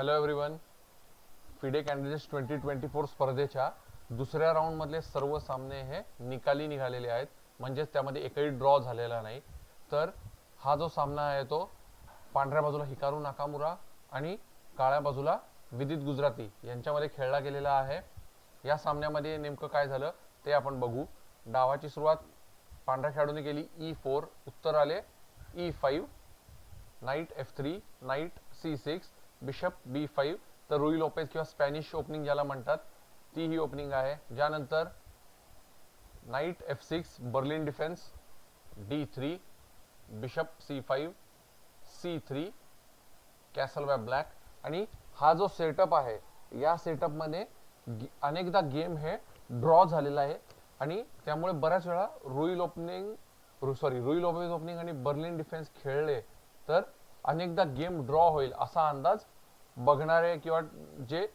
Hello everyone FIDE candidates twenty twenty four स्पर्धेच्या दुसऱ्या राऊंडमधले सर्व सामने हे निकाली निघालेले आहेत. म्हणजेच त्यामध्ये एकही ड्रॉ झालेला नाही. तर हा जो सामना आहे तो पांढऱ्या बाजूला हिकारू नाकामुरा आणि काळ्या बाजूला विदित गुजराती यांच्यामध्ये खेळला गेलेला आहे. या सामन्यामध्ये नेमकं काय झालं ते आपण बघू. डावाची सुरुवात पांढऱ्या खेळाडूने केली. E ई फोर उत्तर आले. E five knight f three knight c six bishop b five तर रुई लोपेज किंवा स्पॅनिश ओपनिंग ज्याला म्हणतात ती ही ओपनिंग आहे. ज्यानंतर knight F six Berlin defence D three bishop C five C three castle by black. आणि हा जो सेटअप आहे या सेटअपमध्ये अनेकदा गेम हे ड्रॉ झालेला आहे. आणि त्यामुळे बऱ्याच वेळा Ruy opening sorry Ruy opening opening आणि बर्लिन डिफेन्स खेळले तर अनेकदा गेम ड्रॉ होईल असा अंदाज बघणारे किंवा जे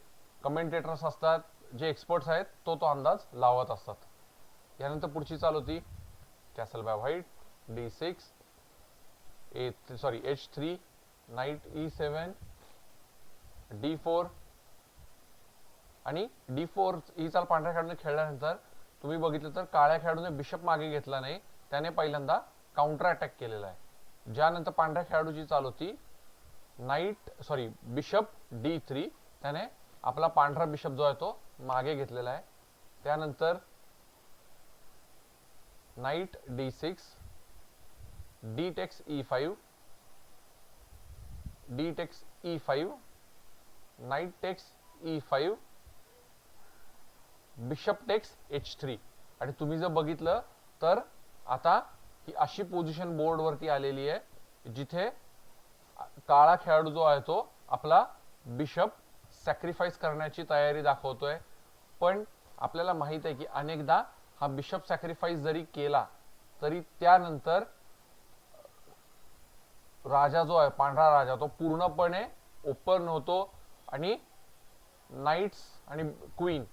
कमेंटेटर्स असतात जे एक्सपर्ट्स आहेत तो तो अंदाज लावत असतात. यानंतर पुढची चाल होती castle by white D six A sorry H three knight E seven D four आणि डी फोर ही चाल पांढऱ्या खेळाडूने खेळल्यानंतर तुम्ही बघितलं तर काळ्या खेळाडूने बिशप मागे घेतला नाही त्याने पहिल्यांदा काउंटर अटॅक केलेला आहे. ज्यानंतर पांढऱ्या खेळाडूची चाल होती. Knight sorry bishop D three त्याने आपला पांढरा बिशप जो आहे तो मागे घेतलेला आहे. त्यानंतर knight D six D takes E five D takes E five knight takes E five bishop takes H three आणि तुम्ही जर बघितलं तर आता ही अशी पोझिशन बोर्डवरती आलेली आहे जिथे काळा खेळाडू जो आहे तो आपला बिशप सॅक्रिफाईस करण्याची तयारी दाखवतोय. पण आपल्याला माहीत आहे की अनेकदा हा बिशप सॅक्रिफाईस जरी केला तरी त्यानंतर राजा जो आहे पांढरा राजा तो पूर्णपणे ओपन होतो आणि नाईट्स आणि क्वीन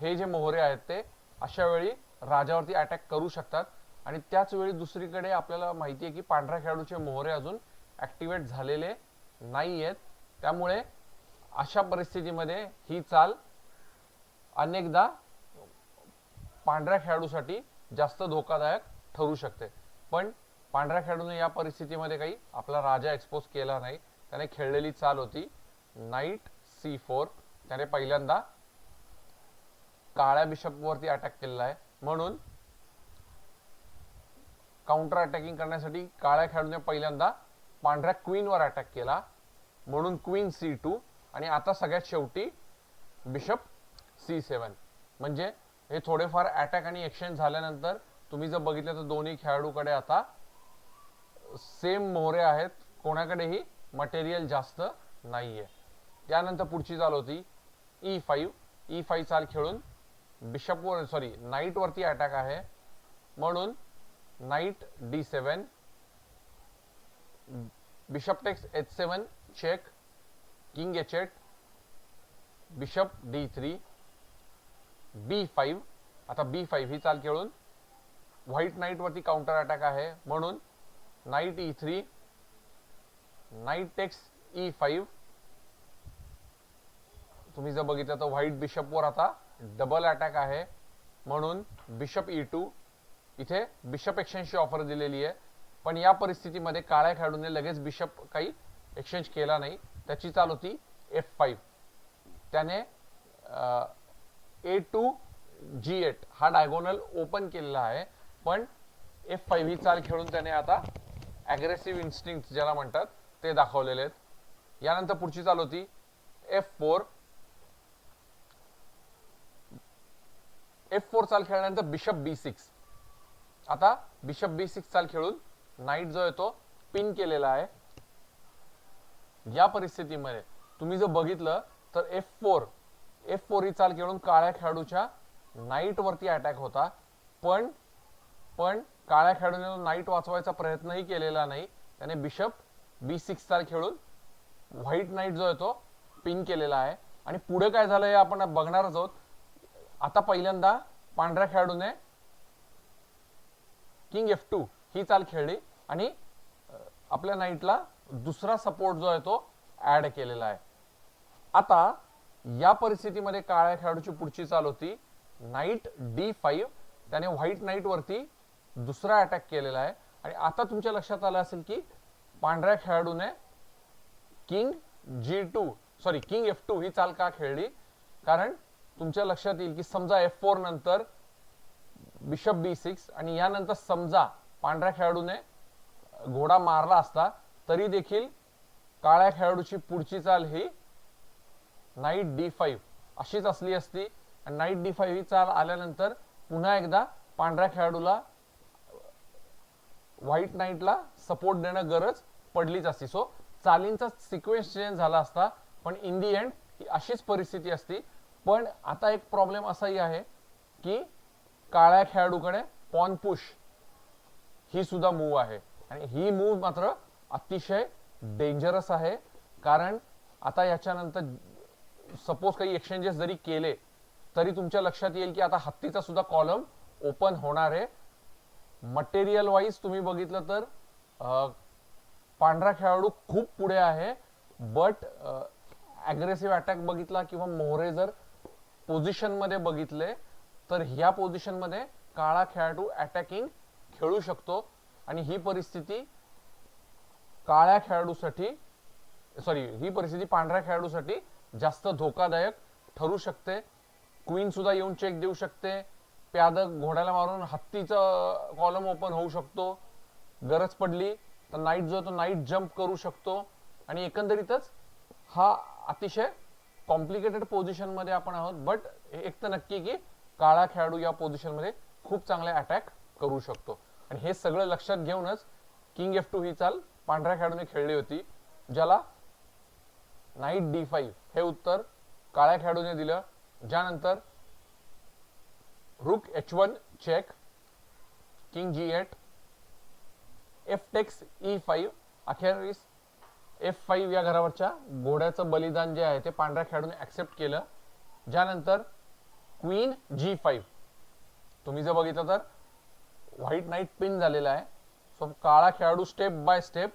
हे जे मोहरे आहेत ते अशा वेळी राजावरती अटॅक करू शकतात. आणि त्याच वेळी दुसरीकडे आपल्याला माहिती आहे की पांढऱ्या खेळाडूचे मोहरे अजून ऍक्टिवेट झालेले नाही आहेत त्यामुळे अशा परिस्थितीमध्ये ही चाल अनेकदा पांढऱ्या खेळाडूसाठी जास्त धोकादायक ठरू शकते. पण पांढऱ्या खेळाडूने या परिस्थितीमध्ये काही आपला राजा एक्सपोज केला नाही. त्याने खेळलेली चाल होती नाईट सी फोर त्याने पहिल्यांदा काळ्या बिशपवरती अटॅक केलेला आहे. म्हणून काउंटर अटॅकिंग करण्यासाठी काळ्या खेळाडूने पहिल्यांदा पांढऱ्या क्वीनवर अटॅक केला. म्हणून क्वीन सी टू आणि आता सगळ्यात शेवटी बिशप सी सेवन म्हणजे हे थोडेफार अटॅक आणि एक्सचेंज झाल्यानंतर तुम्ही जर बघितलं तर दोन्ही खेळाडूकडे आता सेम मोहरे आहेत. कोणाकडेही मटेरियल जास्त नाहीये. त्यानंतर पुढची चाल होती ई फाईव्ह ई फाईव्ह चाल खेळून बिशपवर सॉरी नाईटवरती अटॅक आहे. म्हणून knight D seven bishop takes H seven check king H eight bishop D three B five आता बी फाईव्ह ही चाल खेळून व्हाईट नाईट वरती काउंटर अटॅक आहे म्हणून knight E three knight takes E five तुम्ही जर बघितलं तर व्हाईट बिशपवर आता डबल अटॅक आहे म्हणून बिशप ई टू इथे बिशप एक्सचेंजची ऑफर दिलेली आहे. पण या परिस्थितीमध्ये काळ्या खेळाडूने लगेच बिशप काही एक्सचेंज केला नाही. त्याची चाल होती एफ फाईव्ह त्याने ए टू जी एट हा डायगोनल ओपन केलेला आहे. पण एफ फाईव्ह ही चाल खेळून त्याने आता ॲग्रेसिव्ह इन्स्टिंग ज्याला म्हणतात ते दाखवलेले आहेत. यानंतर पुढची चाल होती एफ फोर एफ फोर चाल खेळल्यानंतर बिशप बी सिक्स आता बिशप बी सिक्स चाल खेळून नाईट जो आहे तो पिन केलेला आहे. या परिस्थितीमध्ये तुम्ही जर बघितलं तर एफ फोर एफ फोर ही चाल खेळून काळ्या खेळाडूच्या नाईट वरती अटॅक होता. पण पण काळ्या खेळाडूने नाईट वाचवायचा प्रयत्नही केलेला नाही. त्याने बिशप बी सिक्स चाल खेळून व्हाईट नाईट जो आहे तो पिन केलेला आहे. आणि पुढे काय झालं हे आपण बघणारच आहोत. आता पहिल्यांदा पांढऱ्या खेळाडूने किंग एफ टू ही चाल खेळली आणि आपल्या नाईटला दुसरा सपोर्ट जो आहे तो ऍड केलेला आहे. आता या परिस्थितीमध्ये काळ्या खेळाडूची पुढची चाल होती. नाईट डी फाईव्ह त्याने व्हाईट नाईट वरती दुसरा अटॅक केलेला आहे. आणि आता तुमच्या लक्षात आलं असेल की पांढऱ्या खेळाडूने king G two sorry king F two ही चाल का खेळली? कारण तुमच्या लक्षात येईल की समजा एफ फोर नंतर बिशप बी सिक्स आणि यानंतर समजा पांढऱ्या खेळाडूने घोडा मारला असता तरी देखील काळ्या खेळाडूची पुढची चाल ही नाईट डी फाईव्ह अशीच असली असती. आणि नाईट डी फाईव्ह ही चाल आल्यानंतर पुन्हा एकदा पांढऱ्या खेळाडूला व्हाईट नाईटला सपोर्ट देणं गरज पडलीच असती. सो चालींचा सिक्वेन्स चेंज झाला असता पण इन दी एंड ही अशीच परिस्थिती असती. पण आता एक प्रॉब्लेम असाही आहे की काळ्या खेळाडूकडे पॉन पुश ही सुद्धा मूव आहे. आणि ही मूव मात्र अतिशय डेंजरस आहे. कारण आता याच्यानंतर सपोज काही एक्सचेंजेस जरी केले तरी तुमच्या लक्षात येईल की आता हत्तीचा सुद्धा कॉलम ओपन होणार आहे. मटेरियल वाईज तुम्ही बघितलं तर पांढरा खेळाडू खूप पुढे आहे. बट ॲग्रेसिव्ह अटॅक बघितला किंवा मोहरे जर पोझिशनमध्ये बघितले तर ह्या पोझिशनमध्ये काळा खेळाडू अटॅकिंग खेळू शकतो. आणि ही परिस्थिती काळ्या खेळाडूसाठी सॉरी ही परिस्थिती पांढऱ्या खेळाडूसाठी जास्त धोकादायक ठरू शकते. क्वीन सुद्धा येऊन चेक देऊ शकते. प्याद घोड्याला मारून हत्तीचं कॉलम ओपन होऊ शकतो. गरज पडली तर नाईट जो तो नाईट जम्प करू शकतो. आणि एकंदरीतच हा अतिशय कॉम्प्लिकेटेड पोझिशनमध्ये आपण आहोत. बट एक तर नक्की की काळा खेळाडू या पोझिशनमध्ये खूप चांगले अटॅक करू शकतो. आणि हे सगळं लक्षात घेऊनच किंग एफ टू ही चाल पांढऱ्या खेळाडूने खेळली होती ज्याला नाईट डी फाईव्ह हे उत्तर काळ्या खेळाडूने दिलं. ज्यानंतर rook H one check king G eight F takes E five अखेरीस एफ फाईव्ह या घरावरच्या घोड्याचं बलिदान जे आहे ते पांढऱ्या खेळाडूने ऍक्सेप्ट केलं. ज्यानंतर क्वीन जी फाईव्ह तुम्ही जर बघितलं तर व्हाईट नाईट पिन झालेला आहे. सो काळा खेळाडू स्टेप बाय स्टेप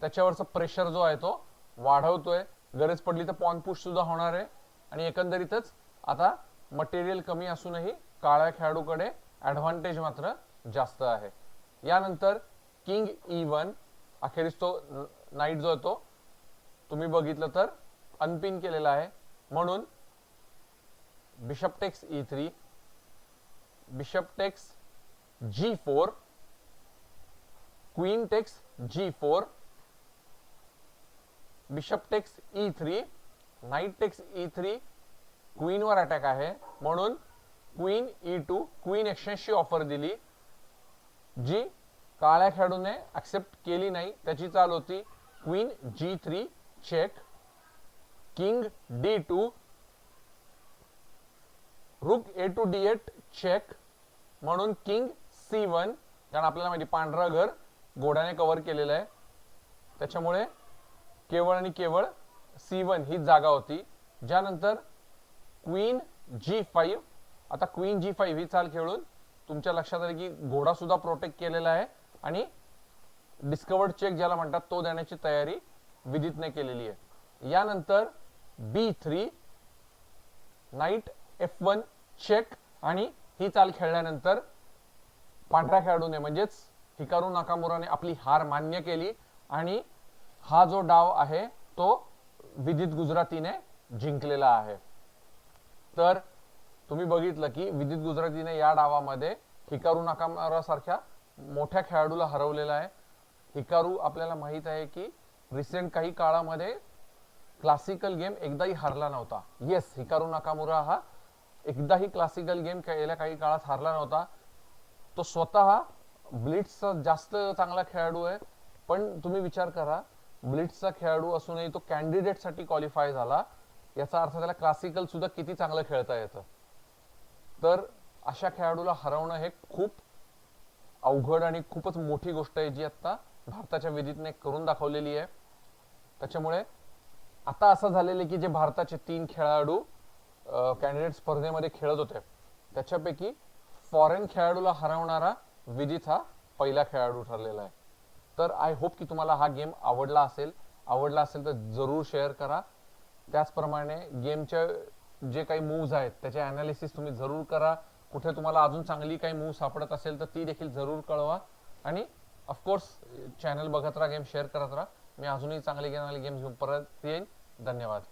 त्याच्यावरचा प्रेशर जो आहे तो वाढवतोय. गरज पडली तर पॉन पुश सुद्धा होणार आहे. आणि एकंदरीतच आता मटेरियल कमी असूनही काळ्या खेळाडूकडे ॲडव्हान्टेज मात्र जास्त आहे. यानंतर किंग ई वन अखेरीस तो नाईट जो आहे तो तुम्ही बघितलं तर अनपिन केलेला आहे. म्हणून bishop takes E three bishop takes G four queen takes G four bishop takes E three knight takes E three क्वीनवर attack आहे. म्हणून क्वीन ई टू क्वीन एक्सचेंजची ऑफर दिली जी काळ्या खेळाडूने ॲक्सेप्ट केली नाही. त्याची चाल होती queen G three check king D two rook A two D eight check म्हणून किंग सी वन कारण आपल्याला माहिती पांढरं घर घोड्याने कव्हर केलेलं आहे. त्याच्यामुळे केवळ आणि केवळ सी वन ही जागा होती. ज्यानंतर क्वीन जी फाईव्ह आता क्वीन जी फाईव्ह ही चाल खेळून तुमच्या लक्षात आलं की घोडा सुद्धा प्रोटेक्ट केलेला आहे आणि डिस्कवर्ड चेक ज्याला म्हणतात तो देण्याची तयारी विदितने केलेली आहे. यानंतर B three knight F one check आणि ही चाल खेळल्यानंतर पांढऱ्या खेळाडूने म्हणजेच हिकारू नाकामुराने आपली हार मान्य केली आणि हा जो डाव आहे तो विदित गुजरातीने जिंकलेला आहे. तर तुम्ही बघितलं की विदित गुजरातीने या डावामध्ये हिकारू नाकामुरा सारख्या मोठ्या खेळाडूला हरवलेला आहे. हिकारू आपल्याला माहीत आहे की रिसेंट काही काळामध्ये क्लासिकल गेम एकदाही हरला नव्हता. येस हिकारू नाकामुरा हा एकदाही क्लासिकल गेम गेल्या काही काळात हारला नव्हता. तो स्वतः ब्लिट्सचा जास्त चांगला खेळाडू आहे. पण तुम्ही विचार करा ब्लिट्सचा खेळाडू असूनही तो कॅन्डिडेटसाठी क्वालिफाय झाला. याचा अर्थ त्याला क्लासिकल सुद्धा किती चांगलं खेळता येतं. तर अशा खेळाडूला हरवणं हे खूप अवघड आणि खूपच मोठी गोष्ट आहे जी आता भारताच्या विधीतने करून दाखवलेली आहे. त्याच्यामुळे आता असं झालेलं आहे की जे भारताचे तीन खेळाडू कॅन्डिडेट स्पर्धेमध्ये खेळत होते. त्याच्यापैकी फॉरेन खेळाडूला हरवणारा विदित हा पहिला खेळाडू ठरलेला आहे. तर आय होप की तुम्हाला हा गेम आवडला असेल. आवडला असेल तर जरूर शेअर करा. त्याचप्रमाणे गेमच्या जे काही मूव्ज आहेत त्याचे अनालिसिस तुम्ही जरूर करा. कुठे तुम्हाला अजून चांगली काही मूव्ह सापडत असेल तर ती देखील जरूर कळवा. आणि ऑफकोर्स चॅनल बघत राहा गेम शेअर करत राहा. मी अजूनही चांगले गेम गेम्स घेऊन परत येईन. धन्यवाद.